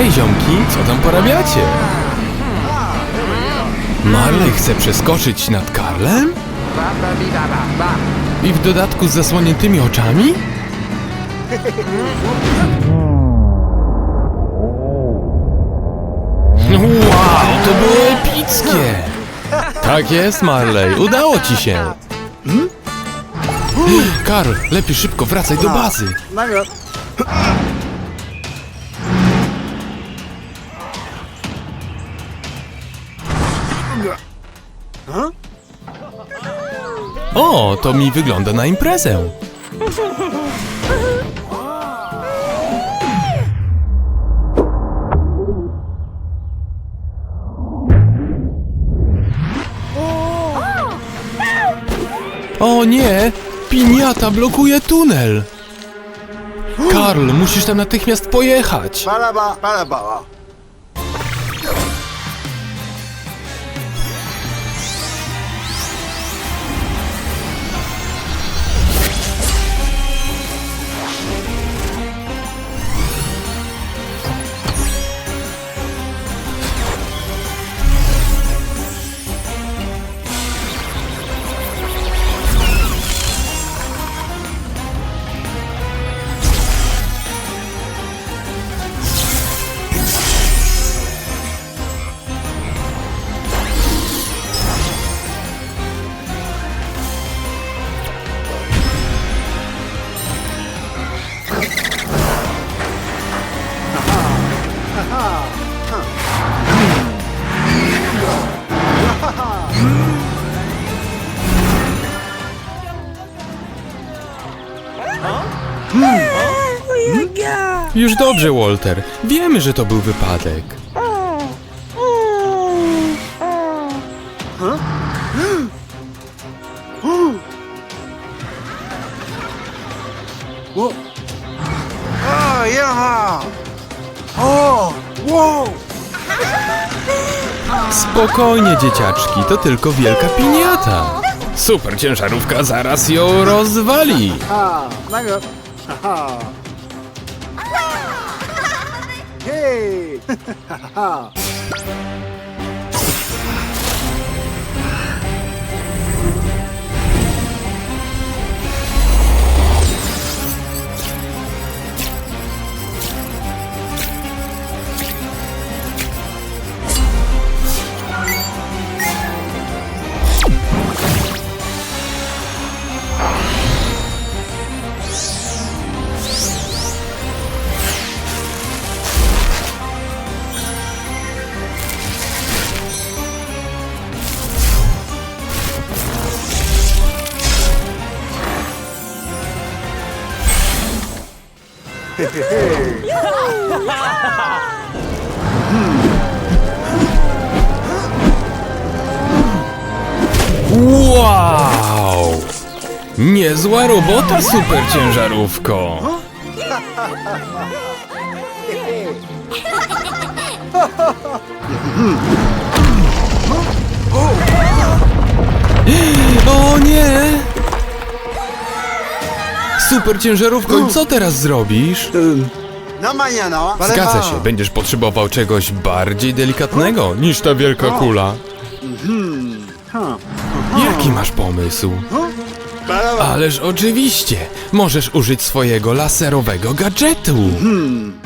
Hej ziomki, co tam porabiacie? Marley chce przeskoczyć nad Karlem? I w dodatku z zasłoniętymi oczami? Wow, to było epickie! Tak jest, Marley, udało ci się! Karl, lepiej szybko wracaj do bazy! O, to mi wygląda na imprezę. O nie! Piniata blokuje tunel! Karl, musisz tam natychmiast pojechać! Już dobrze, Walter. Wiemy, że to był wypadek. Oh, 啊呀哈！哦，wow！ Spokojnie, dzieciaczki, to tylko wielka piniata. Super ciężarówka zaraz ją rozwali. 啊，那个，哈哈， 嘿，哈 Zła robota, super ciężarówko! O nie! Super ciężarówko, co teraz zrobisz? Zgadza się, będziesz potrzebował czegoś bardziej delikatnego niż ta wielka kula. Jaki masz pomysł? Ależ oczywiście, możesz użyć swojego laserowego gadżetu. Hmm.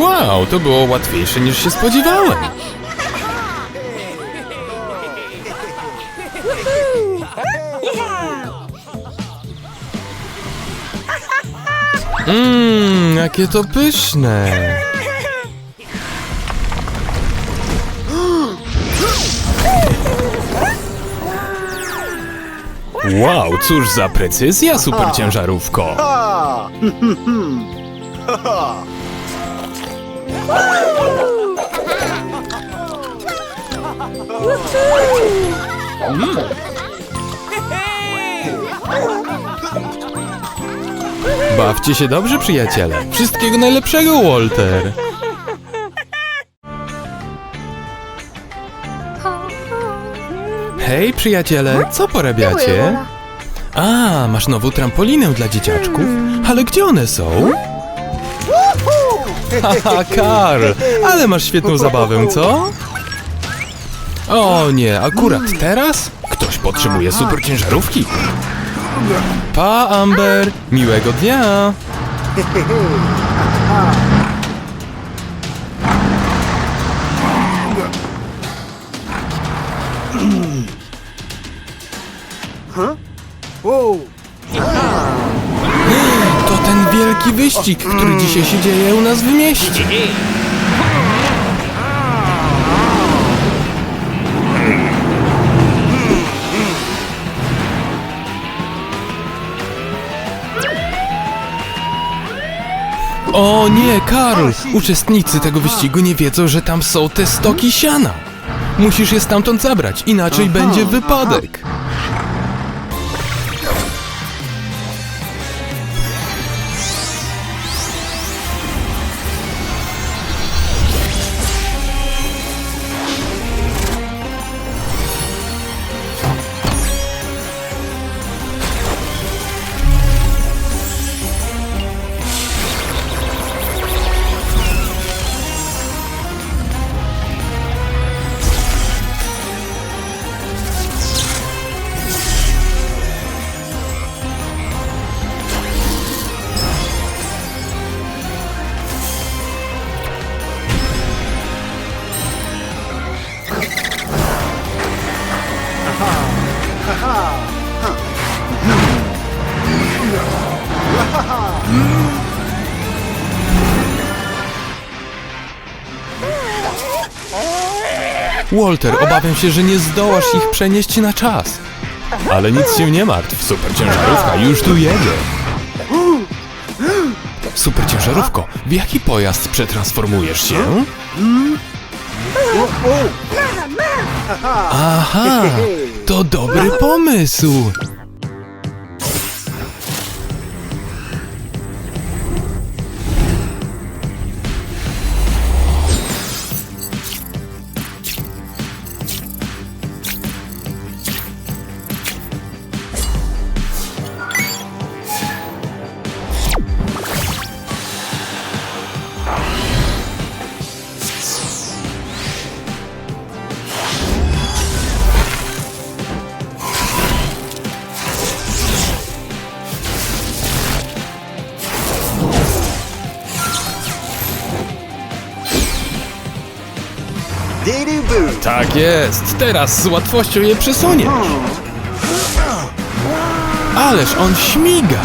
Wow, to było łatwiejsze niż się spodziewałem. Mmm, jakie to pyszne. Wow, cóż za precyzja, super ciężarówko. Bawcie się dobrze, przyjaciele. Wszystkiego najlepszego, Walter. Hej, przyjaciele, co porabiacie? A, masz nową trampolinę dla dzieciaczków? Mm. Ale gdzie one są? Haha, Karl, ale masz świetną zabawę, co? O nie, akurat teraz? Ktoś potrzebuje super ciężarówki. Pa, Amber, miłego dnia. To ten wielki wyścig, który dzisiaj się dzieje u nas w mieście. O nie, Karl! Uczestnicy tego wyścigu nie wiedzą, że tam są te stoki siana. Musisz je stamtąd zabrać, inaczej będzie wypadek. Obawiam się, że nie zdołasz ich przenieść na czas. Ale nic się nie martw, super ciężarówka już tu jedzie. Super ciężarówko, w jaki pojazd przetransformujesz się? Aha, to dobry pomysł. Tak jest, teraz z łatwością je przesuniesz. Ależ on śmiga.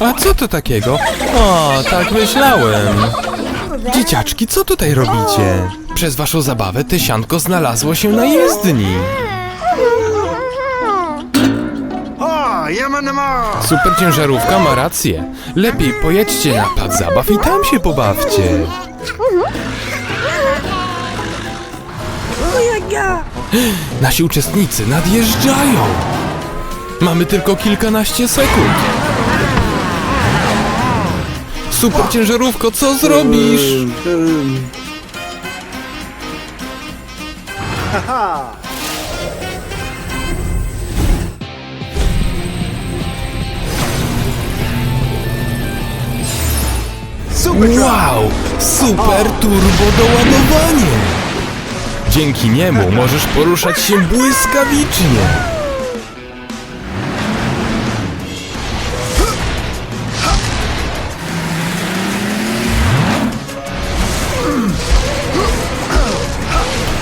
A co to takiego? O, tak myślałem. Dzieciaczki, co tutaj robicie? Przez waszą zabawę te sianko znalazło się na jezdni. Super ciężarówka ma rację. Lepiej pojedźcie na plac zabaw i tam się pobawcie. Nasi uczestnicy nadjeżdżają. Mamy tylko kilkanaście sekund. Super ciężarówko, co zrobisz? Haha. Wow! Super turbo doładowanie! Dzięki niemu możesz poruszać się błyskawicznie.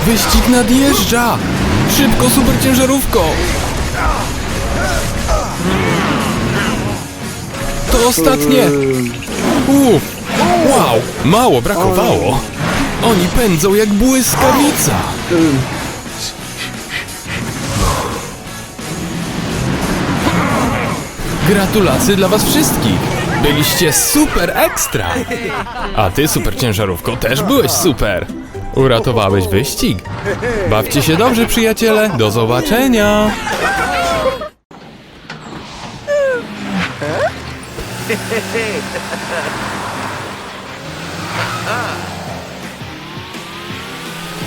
Wyścig nadjeżdża! Szybko, super ciężarówko! To ostatnie! Uff, wow, mało brakowało. Oni pędzą jak błyskawica. Gratulacje dla was wszystkich. Byliście super ekstra. A ty, super ciężarówko, też byłeś super. Uratowałeś wyścig. Bawcie się dobrze, przyjaciele. Do zobaczenia.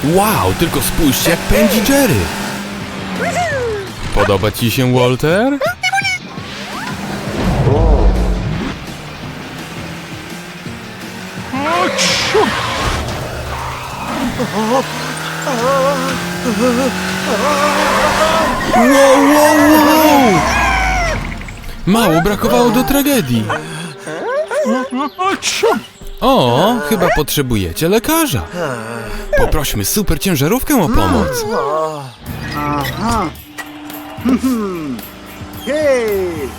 Wow, tylko spójrzcie jak pędzi Jerry. Podoba ci się Walter? Wow, wow, wow! Mało brakowało do tragedii. O, chyba potrzebujecie lekarza. Poprośmy super ciężarówkę o pomoc. Aha. Hej!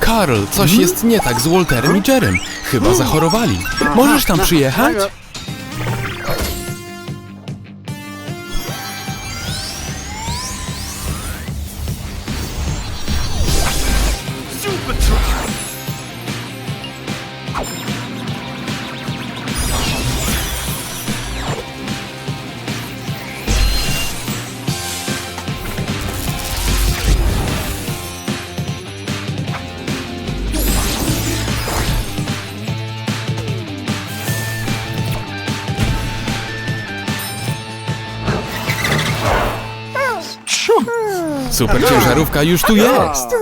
Karl, coś jest nie tak z Walterem i Jerem. Chyba zachorowali. Możesz tam przyjechać? Super ciężarówka już tu jest.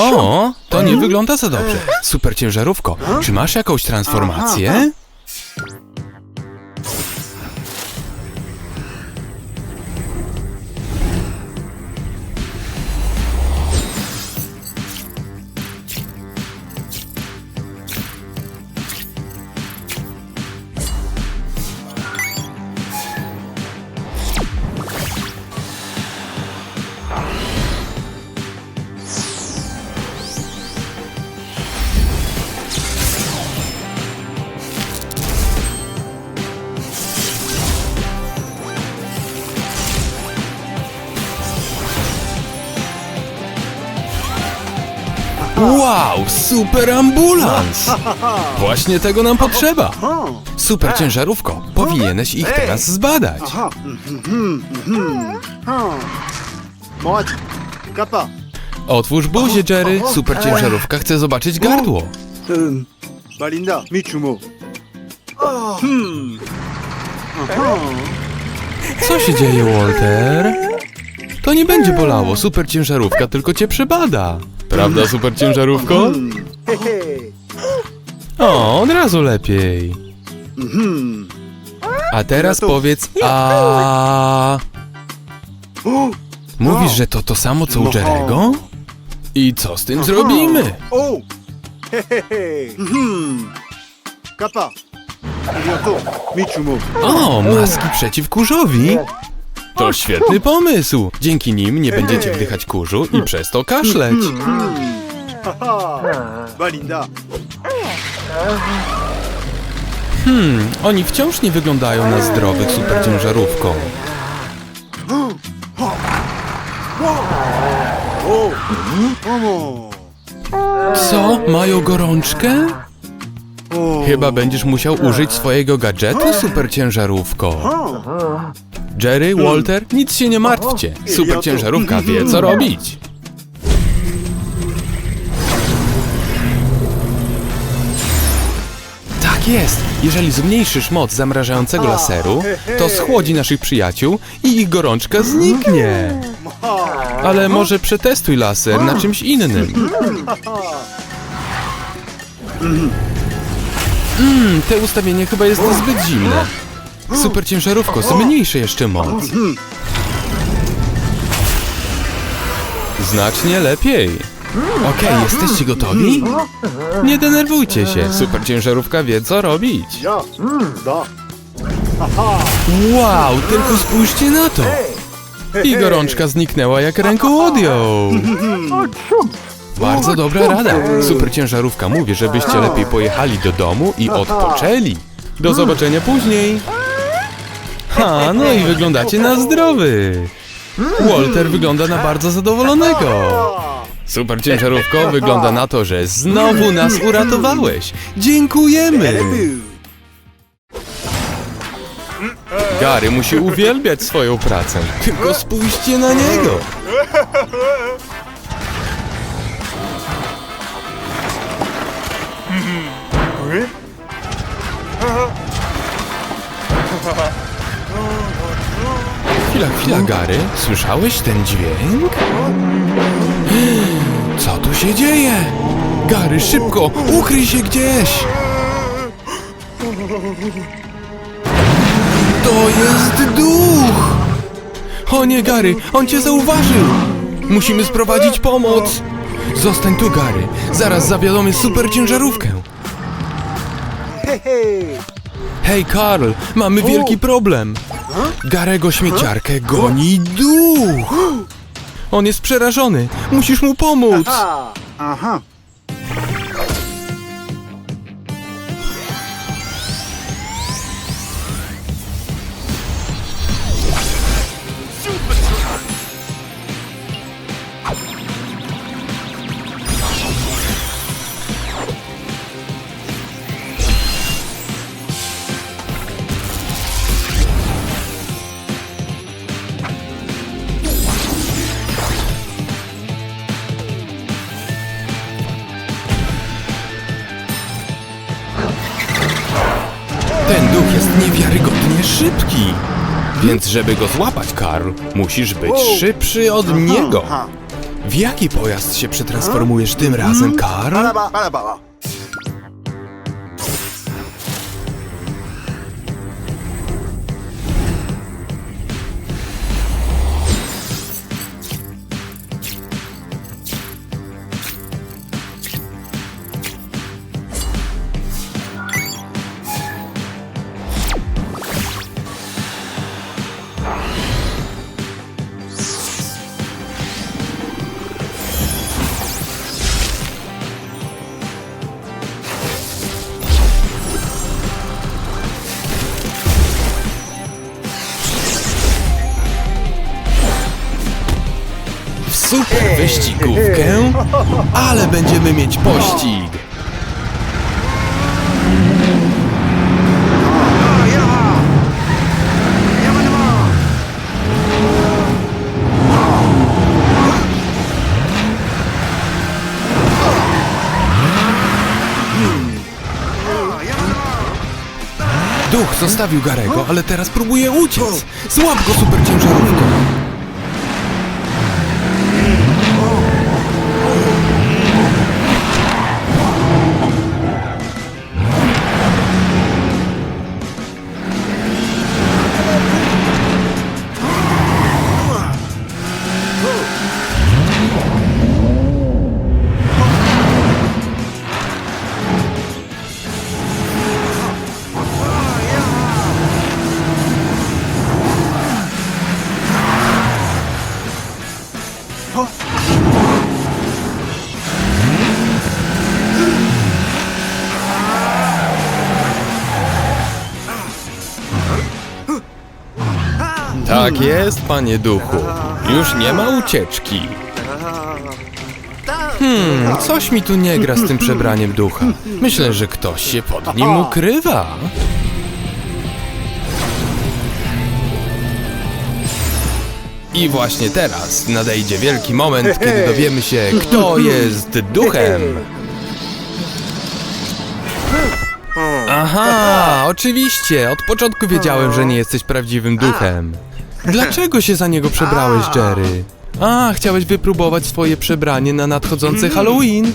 O, to nie wygląda za dobrze. Super ciężarówko, czy masz jakąś transformację? Wow, super ambulans! Właśnie tego nam potrzeba. Super ciężarówko, powinieneś ich teraz zbadać. Otwórz buzię, Jerry. Super ciężarówka chce zobaczyć gardło. Balinda, Michumo. Co się dzieje, Walter? To nie będzie bolało. Super ciężarówka tylko cię przebada. Prawda, super ciężarówko? O, od razu lepiej. A teraz powiedz a. Mówisz, że to to samo co u Jerego? I co z tym zrobimy? O! Hehehe. Kapa. O, maski przeciw kurzowi? To świetny pomysł. Dzięki nim nie będziecie wdychać kurzu i przez to kaszleć. Balinda. Hmm, oni wciąż nie wyglądają na zdrowych super ciężarówką. O! Omo. Co? Mają gorączkę? Chyba będziesz musiał użyć swojego gadżetu, super ciężarówko. O. Jerry, Walter, nic się nie martwcie. Super ciężarówka wie, co robić. Tak jest. Jeżeli zmniejszysz moc zamrażającego laseru, to schłodzi naszych przyjaciół i ich gorączka zniknie. Ale może przetestuj laser na czymś innym. Mmm, te ustawienie chyba jest zbyt zimne. Super ciężarówko, zmniejszę jeszcze moc. Znacznie lepiej. Okej, jesteście gotowi? Nie denerwujcie się, super ciężarówka wie co robić. Haha. Wow, tylko spójrzcie na to! I gorączka zniknęła jak ręką odjął. Bardzo dobra rada. Super ciężarówka mówi, żebyście lepiej pojechali do domu i odpoczęli. Do zobaczenia później. Ha, no i wyglądacie na zdrowy. Walter wygląda na bardzo zadowolonego. Super ciężarówko, wygląda na to, że znowu nas uratowałeś. Dziękujemy. Gary musi uwielbiać swoją pracę. Tylko spójrzcie na niego. Chwila, chwila, Gary. Słyszałeś ten dźwięk? Co tu się dzieje? Gary, szybko! Ukryj się gdzieś! To jest duch! O nie, Gary, on cię zauważył! Musimy sprowadzić pomoc! Zostań tu, Gary. Zaraz zawiadomię super ciężarówkę. Hej, Karl, mamy wielki problem. Garego śmieciarkę goni duch. On jest przerażony. Musisz mu pomóc. Ha. Aha. Więc żeby go złapać, Karl, musisz być szybszy od niego. Ha. W jaki pojazd się przetransformujesz tym razem, Karl? Balaba, balaba. Ale będziemy mieć pościg. Duch zostawił Garego, ale teraz próbuje uciec. Złap go super Tak jest, panie duchu. Już nie ma ucieczki. Hmm, coś mi tu nie gra z tym przebraniem ducha. Myślę, że ktoś się pod nim ukrywa. I właśnie teraz nadejdzie wielki moment, kiedy dowiemy się, kto jest duchem. Aha, oczywiście. Od początku wiedziałem, że nie jesteś prawdziwym duchem. Dlaczego się za niego przebrałeś, Jerry? A, chciałeś wypróbować swoje przebranie na nadchodzący Halloween?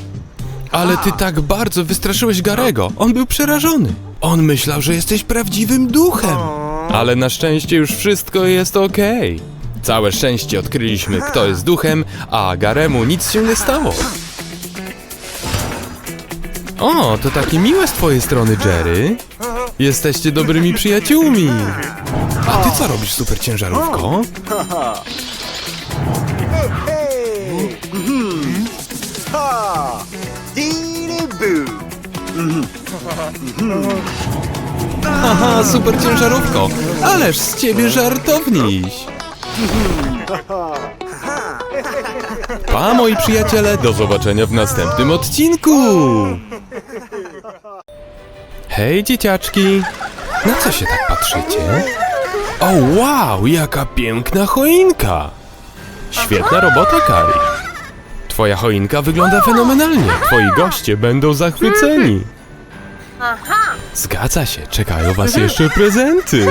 Ale ty tak bardzo wystraszyłeś Garego. On był przerażony. On myślał, że jesteś prawdziwym duchem. Ale na szczęście już wszystko jest okej. Całe szczęście odkryliśmy, kto jest duchem, a Garemu nic się nie stało. O, to takie miłe z twojej strony, Jerry. Jesteście dobrymi przyjaciółmi. A ty co robisz, super ciężarówko? Aha, super ciężarówko. Ależ z ciebie żartowniś. Pa, moi przyjaciele, do zobaczenia w następnym odcinku. Hej, dzieciaczki. Na co się tak patrzycie? O, wow, jaka piękna choinka. Świetna robota, Kari. Twoja choinka wygląda fenomenalnie. Twoi goście będą zachwyceni. Zgadza się, czekają was jeszcze prezenty.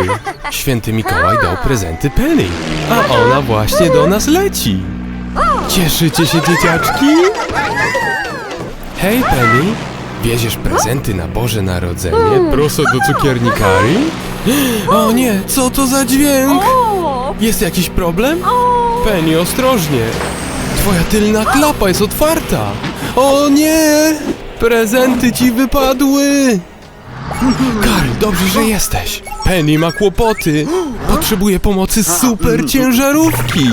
Święty Mikołaj dał prezenty Penny, a ona właśnie do nas leci. Cieszycie się, dzieciaczki? Hej, Penny, wieziesz prezenty na Boże Narodzenie prosto do cukiernikari? O nie, co to za dźwięk? O! Jest jakiś problem? O! Penny, ostrożnie! Twoja tylna klapa jest otwarta! O nie! Prezenty ci wypadły! Karl, dobrze, że jesteś! Penny ma kłopoty! Potrzebuje pomocy super ciężarówki!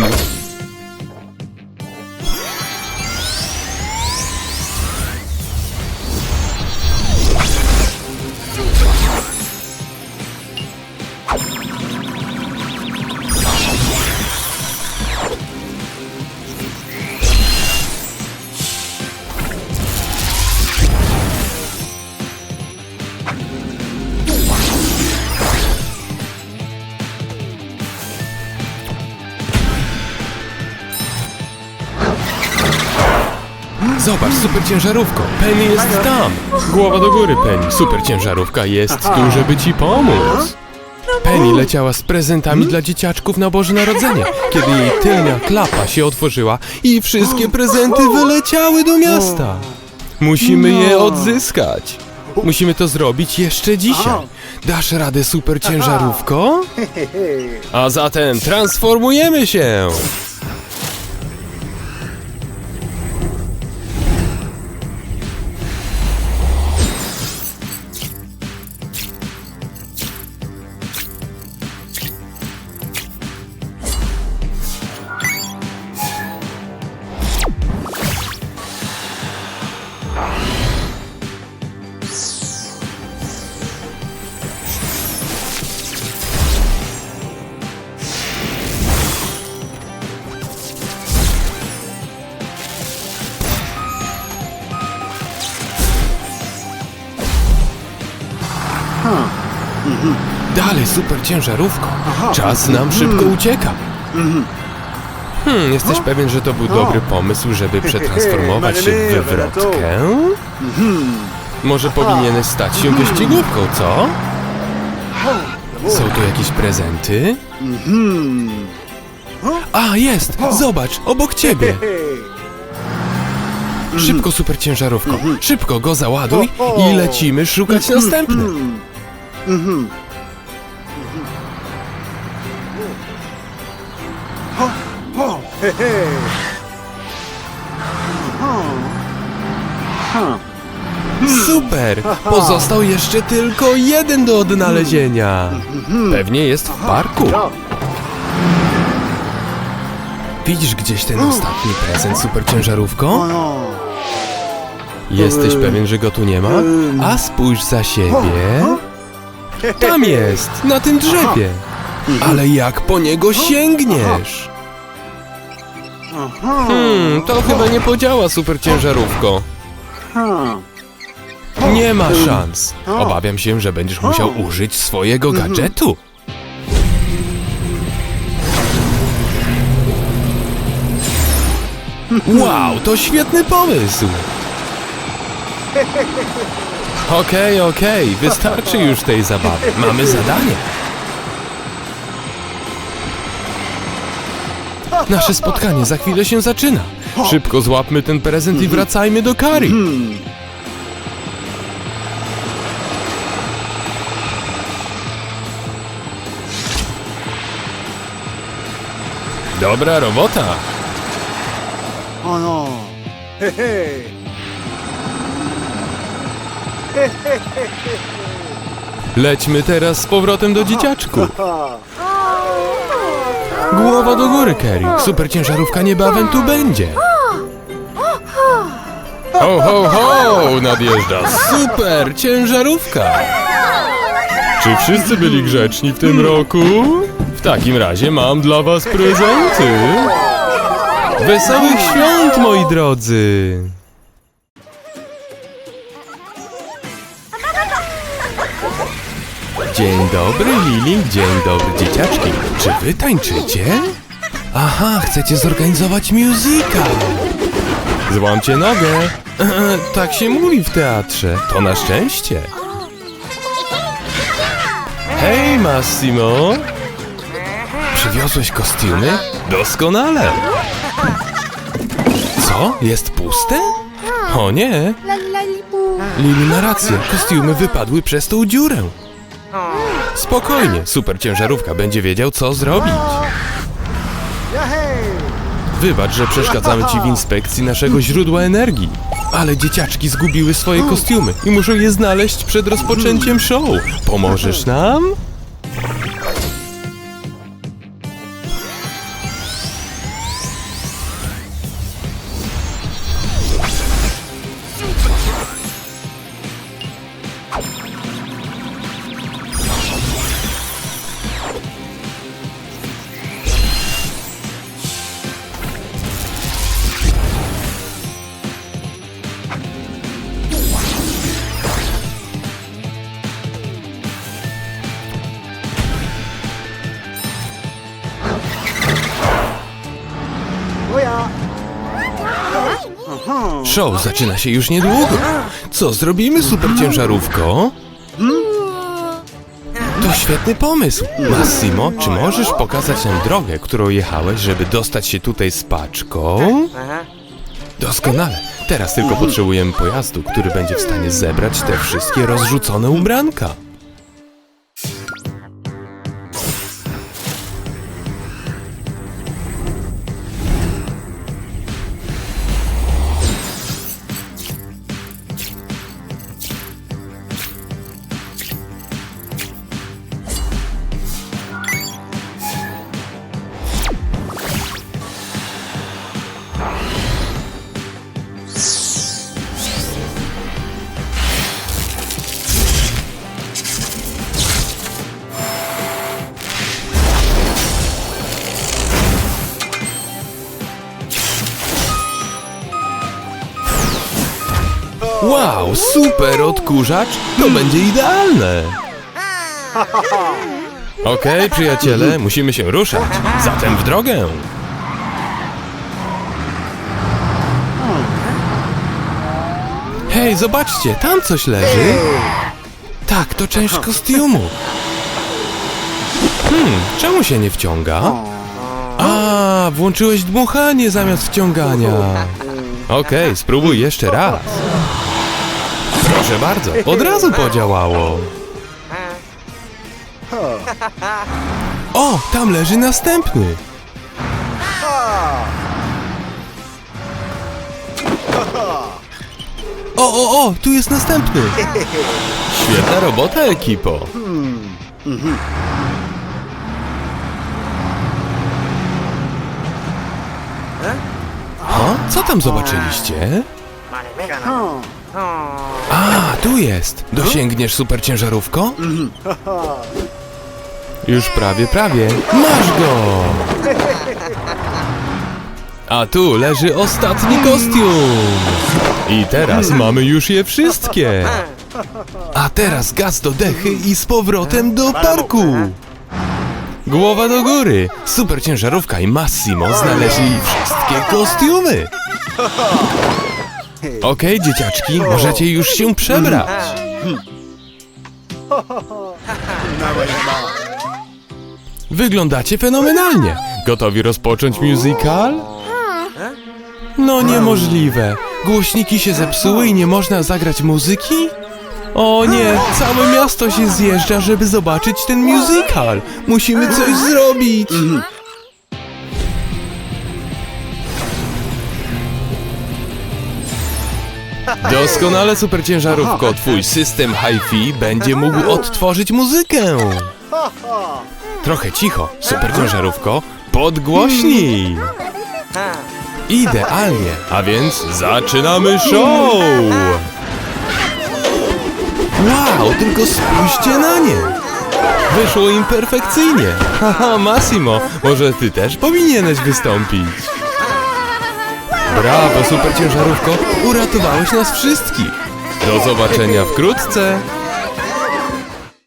Super ciężarówko! Penny jest tam! Głowa do góry, Penny! Super ciężarówka jest tu, żeby ci pomóc! Penny leciała z prezentami dla dzieciaczków na Boże Narodzenie, kiedy jej tylnia klapa się otworzyła i wszystkie prezenty wyleciały do miasta. Musimy je odzyskać. Musimy to zrobić jeszcze dzisiaj. Dasz radę, super ciężarówko? A zatem transformujemy się! Super ciężarówko. Czas nam szybko ucieka. Hmm, jesteś pewien, że to był dobry pomysł, żeby przetransformować się w wywrotkę? Może powinieneś stać się wyścigówką, co? Są tu jakieś prezenty? A, jest! Zobacz, obok ciebie! Szybko, super ciężarówko. Szybko go załaduj i lecimy szukać Super! Pozostał jeszcze tylko jeden do odnalezienia. Pewnie jest w parku. Widzisz gdzieś ten ostatni prezent, super ciężarówko? Jesteś pewien, że go tu nie ma? A spójrz za siebie. Tam jest, na tym drzewie. Ale jak po niego sięgniesz? Hmm, to chyba nie podziała, super ciężarówko. Nie ma szans. Obawiam się, że będziesz musiał użyć swojego gadżetu. Wow, to świetny pomysł. Okej, okej, wystarczy już tej zabawy. Mamy zadanie. Nasze spotkanie za chwilę się zaczyna. Szybko złapmy ten prezent i wracajmy do Kari. Dobra robota. Oh no! Lećmy teraz z powrotem do dzieciaczku. Ha! Głowa do góry, Kerry. Super ciężarówka niebawem tu będzie. Ho, ho, ho! Nadjeżdża super ciężarówka. Czy wszyscy byli grzeczni w tym roku? W takim razie mam dla was prezenty. Wesołych świąt, moi drodzy! Dzień dobry, Lili. Dzień dobry, dzieciaczki. Czy wy tańczycie? Aha, chcecie zorganizować musical. Złamcie nogę. tak się mówi w teatrze. To na szczęście. Hej, Massimo! Przywiozłeś kostiumy? Doskonale! Co? Jest puste? O nie! Lili ma rację, kostiumy wypadły przez tą dziurę. Spokojnie, super ciężarówka będzie wiedział, co zrobić. Wybacz, że przeszkadzamy ci w inspekcji naszego źródła energii. Ale dzieciaczki zgubiły swoje kostiumy i muszą je znaleźć przed rozpoczęciem show. Pomożesz nam? Show zaczyna się już niedługo. Co zrobimy, super ciężarówko? To świetny pomysł. Massimo, czy możesz pokazać nam drogę, którą jechałeś, żeby dostać się tutaj z paczką? Doskonale. Teraz tylko potrzebujemy pojazdu, który będzie w stanie zebrać te wszystkie rozrzucone ubranka. Wow, super odkurzacz! To będzie idealne! Okej, przyjaciele, musimy się ruszać. Zatem w drogę! Hej, zobaczcie, tam coś leży. Tak, to część kostiumu. Hmm, czemu się nie wciąga? A, włączyłeś dmuchanie zamiast wciągania. Okej, spróbuj jeszcze raz. Proszę bardzo, od razu podziałało. O, tam leży następny. O, o, o, tu jest następny. Świetna robota, ekipo. O, co tam zobaczyliście? A, tu jest. Dosięgniesz super ciężarówko? Już prawie, prawie. Masz go! A tu leży ostatni kostium. I teraz mamy już je wszystkie. A teraz gaz do dechy i z powrotem do parku. Głowa do góry. Super ciężarówka i Massimo znaleźli wszystkie kostiumy. Okej, dzieciaczki, możecie już się przebrać. Wyglądacie fenomenalnie. Gotowi rozpocząć musical? No niemożliwe. Głośniki się zepsuły i nie można zagrać muzyki? O nie, całe miasto się zjeżdża, żeby zobaczyć ten musical. Musimy coś zrobić. Doskonale, super ciężarówko. Twój system hi-fi będzie mógł odtworzyć muzykę. Trochę cicho, super ciężarówko. Podgłośnij. Idealnie, a więc zaczynamy show. Wow, tylko spójrzcie na nie. Wyszło im perfekcyjnie. Haha, Massimo, może ty też powinieneś wystąpić. Brawo, super ciężarówko, uratowałeś nas wszystkich. Do zobaczenia wkrótce.